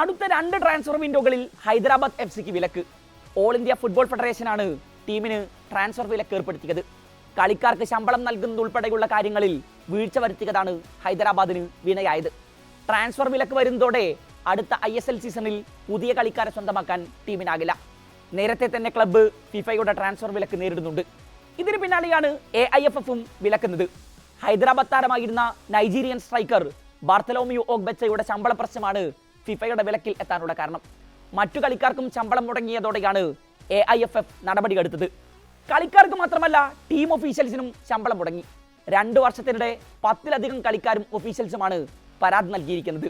അടുത്ത രണ്ട് transfer വിൻഡോകളിൽ Hyderabad F സിക്ക് വിലക്ക്. ഓൾ ഇന്ത്യ ഫുട്ബോൾ ഫെഡറേഷനാണ് ടീമിന് ട്രാൻസ്ഫർ വിലക്ക് ഏർപ്പെടുത്തിയത്. കളിക്കാർക്ക് ശമ്പളം നൽകുന്നതുൾപ്പെടെയുള്ള കാര്യങ്ങളിൽ വീഴ്ച വരുത്തിയതാണ് ഹൈദരാബാദിന് വിനയായത്. ട്രാൻസ്ഫർ വിലക്ക് വരുന്നതോടെ അടുത്ത ഐ എസ് എൽ സീസണിൽ പുതിയ കളിക്കാരെ സ്വന്തമാക്കാൻ ടീമിനാകില്ല നേരത്തെ തന്നെ ക്ലബ്ബ് ഫിഫയുടെ ട്രാൻസ്ഫർ വിലക്ക് നേരിടുന്നുണ്ട്. ഇതിന് പിന്നാലെയാണ് എ ഐ എഫ് എഫും വിലക്കുന്നത്. ഹൈദരാബാദ് താരമായിരുന്ന നൈജീരിയൻ സ്ട്രൈക്കർ ബാർത്തലോമിയോ ഓഗ്ബച്ചയുടെ ശമ്പള പ്രശ്നമാണ് ഫിഫയുടെ വിലക്കിൽ എത്താനുള്ള കാരണം. മറ്റു കളിക്കാർക്കും ശമ്പളം മുടങ്ങിയതോടെയാണ് എ ഐ എഫ് എഫ് നടപടിയെടുത്തത് കളിക്കാർക്ക് മാത്രമല്ല ടീം ഒഫീഷ്യൽസിനും ശമ്പളം മുടങ്ങി. രണ്ട് വർഷത്തിനിടെ പത്തിലധികം കളിക്കാരും ഒഫീഷ്യൽസുമാണ് പരാതി നൽകിയിരിക്കുന്നത്.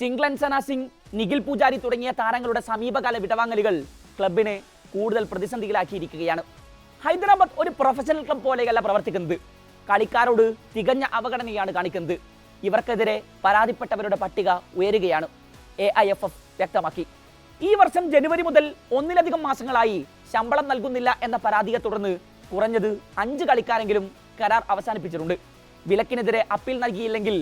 ചിംഗ്ലൻ സന സിംഗ് നിഖിൽ പൂജാരി തുടങ്ങിയ താരങ്ങളുടെ സമീപകാല വിടവാങ്ങലുകൾ ക്ലബിനെ കൂടുതൽ പ്രതിസന്ധിയിലാക്കിയിരിക്കുകയാണ്. ഹൈദരാബാദ് ഒരു പ്രൊഫഷണൽ ക്ലബ് പോലെയല്ല പ്രവർത്തിക്കുന്നത്. കളിക്കാരോട് തികഞ്ഞ അവഗണനയാണ് കാണിക്കുന്നത്. ഇവർക്കെതിരെ പരാതിപ്പെട്ടവരുടെ പട്ടിക ഉയരുകയാണ്. എ ഐ എഫ് എഫ് വ്യക്തമാക്കി. ഈ വർഷം ജനുവരി മുതൽ ഒന്നിലധികം മാസങ്ങളായി ശമ്പളം നൽകുന്നില്ല എന്ന പരാതിയെ തുടർന്ന് കുറഞ്ഞത് അഞ്ച് കളിക്കാരെങ്കിലും കരാർ അവസാനിപ്പിച്ചിട്ടുണ്ട്. വിലക്കിനെതിരെ അപ്പീൽ നൽകിയില്ലെങ്കിൽ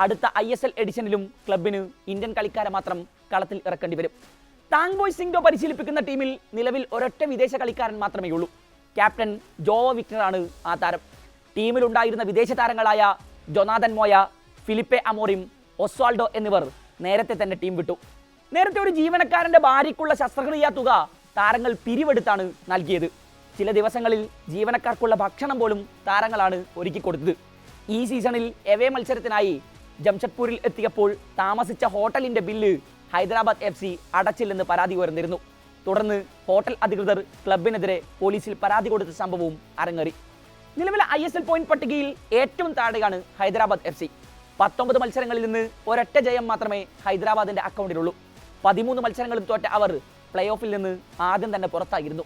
അടുത്ത ഐ എസ് എൽ എഡിഷനിലും ക്ലബിന് ഇന്ത്യൻ കളിക്കാരെ മാത്രം കളത്തിൽ ഇറക്കേണ്ടി വരും. ടാങ് ബോയ് സിംഗോ പരിശീലിപ്പിക്കുന്ന ടീമിൽ നിലവിൽ ഒരൊറ്റ വിദേശ കളിക്കാരൻ മാത്രമേ ഉള്ളൂ. ക്യാപ്റ്റൻ ജോവോ വിക്ടറാണ് ആ താരം. ടീമിലുണ്ടായിരുന്ന വിദേശ താരങ്ങളായ Jonathan Moya Felipe Amorim Osvaldo എന്നിവർ നേരത്തെ തന്നെ ടീം വിട്ടു. നേരത്തെ ഒരു ജീവനക്കാരന്റെ ഭാര്യയ്ക്കുള്ള ശസ്ത്രക്രിയാ തുക താരങ്ങൾ പിരിവെടുത്താണ് നൽകിയത്. ചില ദിവസങ്ങളിൽ ജീവനക്കാർക്കുള്ള ഭക്ഷണം പോലും താരങ്ങളാണ് ഒരുക്കി കൊടുത്തത്. ഈ സീസണിൽ എവേ മത്സരത്തിനായി ജംഷഡ്പൂരിൽ എത്തിയപ്പോൾ താമസിച്ച ഹോട്ടലിന്റെ ബില്ല് ഹൈദരാബാദ് എഫ് സി അടച്ചില്ലെന്ന് പരാതി ഉയർന്നിരുന്നു. തുടർന്ന് ഹോട്ടൽ അധികൃതർ ക്ലബിനെതിരെ പോലീസിൽ പരാതി കൊടുത്ത സംഭവവും അരങ്ങേറി. നിലവിലെ ഐ എസ് എൽ പോയിന്റ് പട്ടികയിൽ ഏറ്റവും താഴെയാണ് ഹൈദരാബാദ് എഫ് സി. പത്തൊമ്പത് മത്സരങ്ങളിൽ നിന്ന് ഒരൊറ്റ ജയം മാത്രമേ ഹൈദരാബാദിന്റെ അക്കൗണ്ടിലുള്ളൂ പതിമൂന്ന് മത്സരങ്ങളും തോറ്റ അവർ പ്ലേ ഓഫിൽ നിന്ന് ആദ്യം തന്നെ പുറത്തായിരുന്നു.